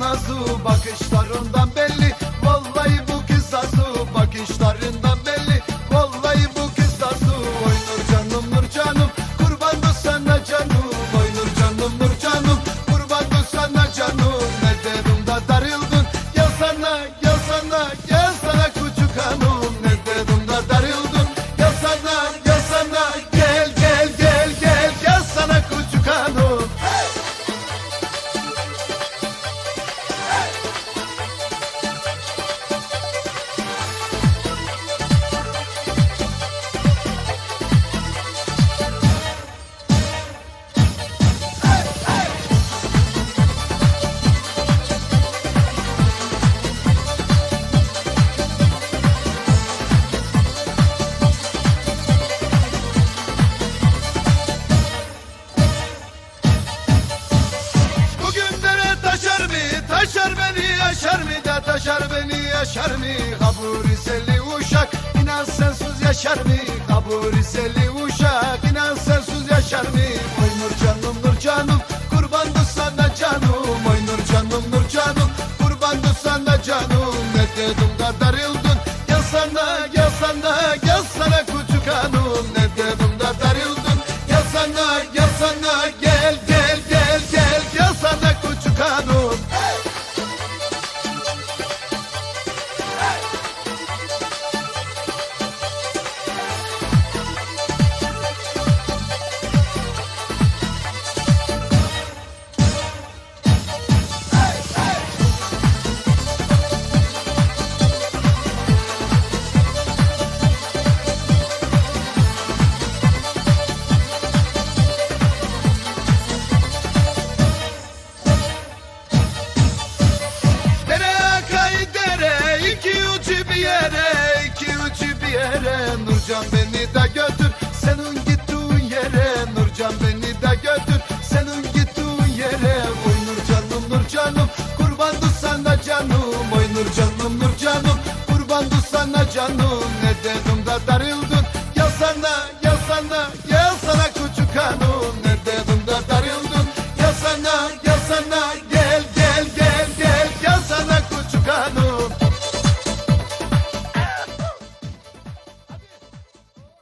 azu bakışlarından belli. Vallahi bu kız azu bakışlarından belli. Vallahi bu kız azu Oy canım nur canım. Kurban da sana canım Oy nur canım nur canım. Kurban da sana canım Ne dedim da darıldın. Gel sana sana gel yaşar mı? Kabur seli uşak inan sensiz yaşar mı? Kabur seli uşak inan sensiz yaşar mı? Oy nur canım nur canım kurban da sana canım. Oy nur canım nur canım kurban da sana canım. Ne dedim da darıldın? Gel sana gel sana gel sana küçük hanım ne dedim da darıldın? Gel sana gel sana gel de götür. Senin gittiğin yere Nurcan beni de götür. Senin gittiğin yere Oy Nurcanım Nurcanım. Kurbandı sana canım. Oy Nurcanım Nurcanım. Kurbandı sana canım. Ne dedim de darıldım